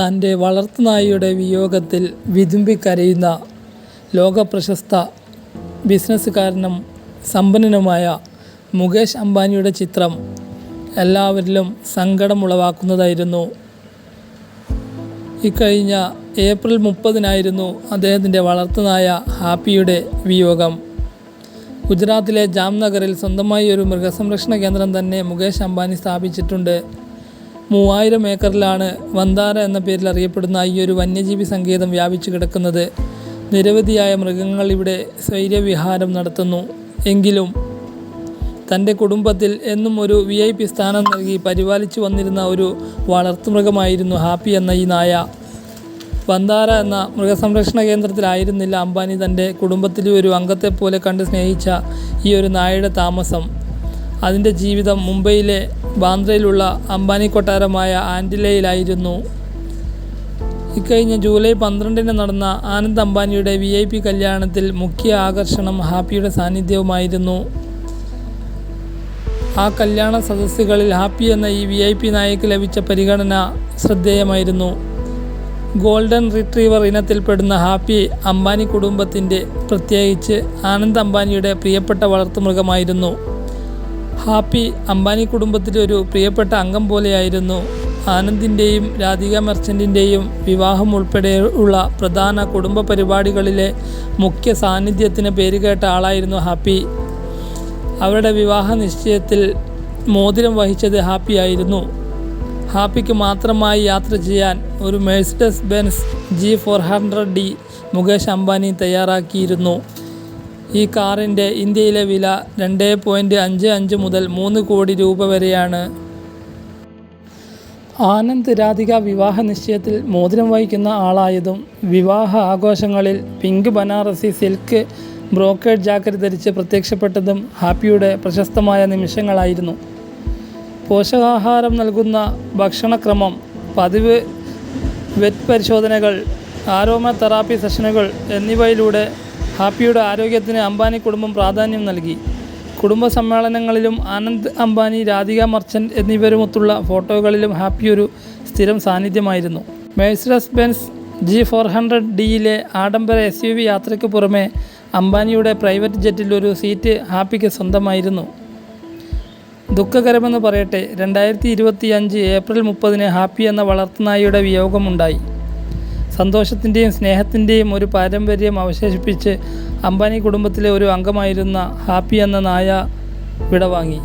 തന്റെ വളർത്തുനായയുടെ വിയോഗത്തിൽ വിതുമ്പിക്കരയുന്ന ലോകപ്രശസ്ത ബിസിനസ്സുകാരനും സമ്പന്നനുമായ മുകേഷ് അംബാനിയുടെ ചിത്രം എല്ലാവരിലും സങ്കടമുളവാക്കുന്നതായിരുന്നു. ഇക്കഴിഞ്ഞ ഏപ്രിൽ മുപ്പതിനായിരുന്നു അദ്ദേഹത്തിന്റെ വളർത്തുനായ ഹാപ്പിയുടെ വിയോഗം. ഗുജറാത്തിലെ ജാംനഗറിൽ സ്വന്തമായി ഒരു മൃഗസംരക്ഷണ കേന്ദ്രം തന്നെ മുകേഷ് അംബാനി സ്ഥാപിച്ചിട്ടുണ്ട്. മൂവായിരം ഏക്കറിലാണ് വന്താര എന്ന പേരിൽ അറിയപ്പെടുന്ന ഈ ഒരു വന്യജീവി സങ്കേതം വ്യാപിച്ചു കിടക്കുന്നത്. നിരവധിയായ മൃഗങ്ങൾ ഇവിടെ സ്വൈര്യവിഹാരം നടത്തുന്നു. എങ്കിലും തന്റെ കുടുംബത്തിൽ എന്നും ഒരു വി ഐ പി സ്ഥാനം നൽകി പരിപാലിച്ചു വന്നിരുന്ന ഒരു വളർത്തുമൃഗമായിരുന്നു ഹാപ്പി എന്ന ഈ നായ. വന്താര എന്ന മൃഗസംരക്ഷണ കേന്ദ്രത്തിലായിരുന്നില്ല അംബാനി തന്റെ കുടുംബത്തിലെ ഒരു അംഗത്തെപ്പോലെ കണ്ട് സ്നേഹിച്ച ഈ ഒരു നായയുടെ താമസം. അതിന്റെ ജീവിതം മുംബൈയിലെ ബാന്ദ്രയിലുള്ള അംബാനി കൊട്ടാരമായ ആൻഡിലയിലായിരുന്നു. ഇക്കഴിഞ്ഞ ജൂലൈ പന്ത്രണ്ടിന് നടന്ന ആനന്ദ് അംബാനിയുടെ വി ഐ പി കല്യാണത്തിൽ മുഖ്യ ആകർഷണം ഹാപ്പിയുടെ സാന്നിധ്യവുമായിരുന്നു. ആ കല്യാണ സദസ്സുകളിൽ ഹാപ്പി എന്ന ഈ വി ഐ പി നായക്ക് ലഭിച്ച പരിഗണന ശ്രദ്ധേയമായിരുന്നു. ഗോൾഡൻ റിട്രീവർ ഇനത്തിൽപ്പെടുന്ന ഹാപ്പി അംബാനി കുടുംബത്തിന്റെ പ്രത്യേകിച്ച് ആനന്ദ് അംബാനിയുടെ പ്രിയപ്പെട്ട വളർത്തുമൃഗമായിരുന്നു. ഹാപ്പി അംബാനി കുടുംബത്തിലെ ഒരു പ്രിയപ്പെട്ട അംഗം പോലെയായിരുന്നു ആനന്ദിന്റെയും രാധിക മെർച്ചന്റിന്റെയും വിവാഹം ഉൾപ്പെടെയുള്ള പ്രധാന കുടുംബ പരിപാടികളിലെ മുഖ്യ സാന്നിധ്യത്തിന് പേരുകേട്ട ആളായിരുന്നു ഹാപ്പി. അവരുടെ വിവാഹ നിശ്ചയത്തിൽ മോതിരം വഹിച്ചത് ഹാപ്പി ആയിരുന്നു. ഹാപ്പിക്ക് മാത്രമായി യാത്ര ചെയ്യാൻ ഒരു Mercedes Benz G four hundred D Mukesh Ambani തയ്യാറാക്കിയിരുന്നു. ഈ കാറിന്റെ ഇന്ത്യയിലെ വില രണ്ട് പോയിന്റ് അഞ്ച് അഞ്ച് മുതൽ മൂന്ന് കോടി രൂപ വരെയാണ്. ആനന്ദ് രാധിക വിവാഹ നിശ്ചയത്തിൽ മോതിരം വഹിക്കുന്ന ആളായതും വിവാഹ ആഘോഷങ്ങളിൽ pink Banarasi silk brocade jacket ധരിച്ച് പ്രത്യക്ഷപ്പെട്ടതും ഹാപ്പിയുടെ പ്രശസ്തമായ നിമിഷങ്ങളായിരുന്നു. പോഷകാഹാരം നൽകുന്ന ഭക്ഷണക്രമം പതിവ് വെറ്റ് പരിശോധനകൾ ആരോമ തെറാപ്പി സെഷനുകൾ എന്നിവയിലൂടെ ഹാപ്പിയുടെ ആരോഗ്യത്തിന് അംബാനി കുടുംബം പ്രാധാന്യം നൽകി. കുടുംബ സമ്മേളനങ്ങളിലും ആനന്ദ് അംബാനി രാധിക മർച്ചന്റ് എന്നിവരുമൊത്തുള്ള ഫോട്ടോകളിലും ഹാപ്പി ഒരു സ്ഥിരം സാന്നിധ്യമായിരുന്നു. Mercedes Benz G four hundred ഡിയിലെ ആഡംബര എസ് യു വി യാത്രയ്ക്ക് പുറമെ അംബാനിയുടെ പ്രൈവറ്റ് ജെറ്റിൽ ഒരു സീറ്റ് ഹാപ്പിക്ക് സ്വന്തമായിരുന്നു. ദുഃഖകരമെന്ന് പറയട്ടെ രണ്ടായിരത്തി ഇരുപത്തി അഞ്ച് ഏപ്രിൽ മുപ്പതിന് ഹാപ്പി എന്ന വളർത്തുനായിയുടെ വിയോഗമുണ്ടായി. സന്തോഷത്തിന്റെയും സ്നേഹത്തിന്റെയും ഒരു പാരമ്പര്യം അവശേഷിപ്പിച്ച് അംബാനി കുടുംബത്തിലെ ഒരു അംഗമായിരുന്ന ഹാപ്പി എന്ന നായ വിടവാങ്ങി.